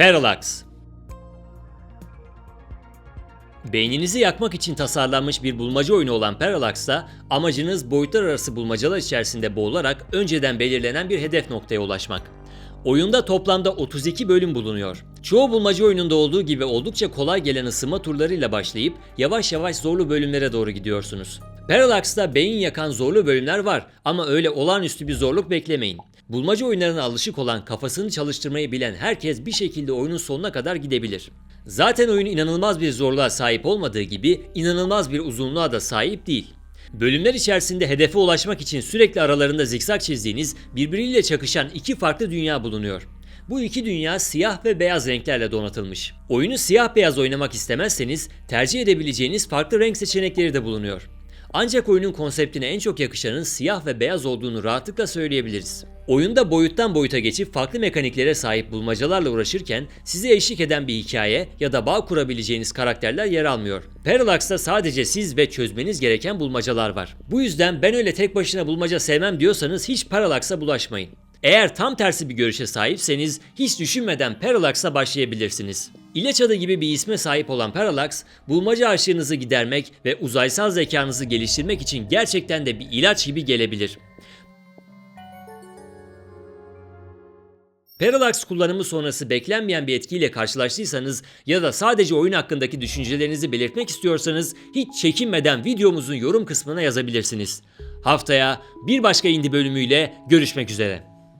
Parallax Beyninizi yakmak için tasarlanmış bir bulmaca oyunu olan Parallax'ta amacınız boyutlar arası bulmacalar içerisinde boğularak önceden belirlenen bir hedef noktaya ulaşmak. Oyunda toplamda 32 bölüm bulunuyor. Çoğu bulmaca oyununda olduğu gibi oldukça kolay gelen ısınma turlarıyla başlayıp yavaş yavaş zorlu bölümlere doğru gidiyorsunuz. Parallax'ta beyin yakan zorlu bölümler var ama öyle olağanüstü bir zorluk beklemeyin. Bulmaca oyunlarına alışık olan kafasını çalıştırmayı bilen herkes bir şekilde oyunun sonuna kadar gidebilir. Zaten oyun inanılmaz bir zorluğa sahip olmadığı gibi inanılmaz bir uzunluğa da sahip değil. Bölümler içerisinde hedefe ulaşmak için sürekli aralarında zikzak çizdiğiniz birbiriyle çakışan iki farklı dünya bulunuyor. Bu iki dünya siyah ve beyaz renklerle donatılmış. Oyunu siyah beyaz oynamak istemezseniz tercih edebileceğiniz farklı renk seçenekleri de bulunuyor. Ancak oyunun konseptine en çok yakışanın siyah ve beyaz olduğunu rahatlıkla söyleyebiliriz. Oyunda boyuttan boyuta geçip farklı mekaniklere sahip bulmacalarla uğraşırken size eşlik eden bir hikaye ya da bağ kurabileceğiniz karakterler yer almıyor. Parallax'ta sadece siz ve çözmeniz gereken bulmacalar var. Bu yüzden ben öyle tek başına bulmaca sevmem diyorsanız hiç Parallax'a bulaşmayın. Eğer tam tersi bir görüşe sahipseniz hiç düşünmeden Parallax'a başlayabilirsiniz. İlaç adı gibi bir isme sahip olan Parallax, bulmaca aşığınızı gidermek ve uzaysal zekanızı geliştirmek için gerçekten de bir ilaç gibi gelebilir. Parallax kullanımı sonrası beklenmeyen bir etkiyle karşılaştıysanız ya da sadece oyun hakkındaki düşüncelerinizi belirtmek istiyorsanız hiç çekinmeden videomuzun yorum kısmına yazabilirsiniz. Haftaya bir başka indie bölümüyle görüşmek üzere.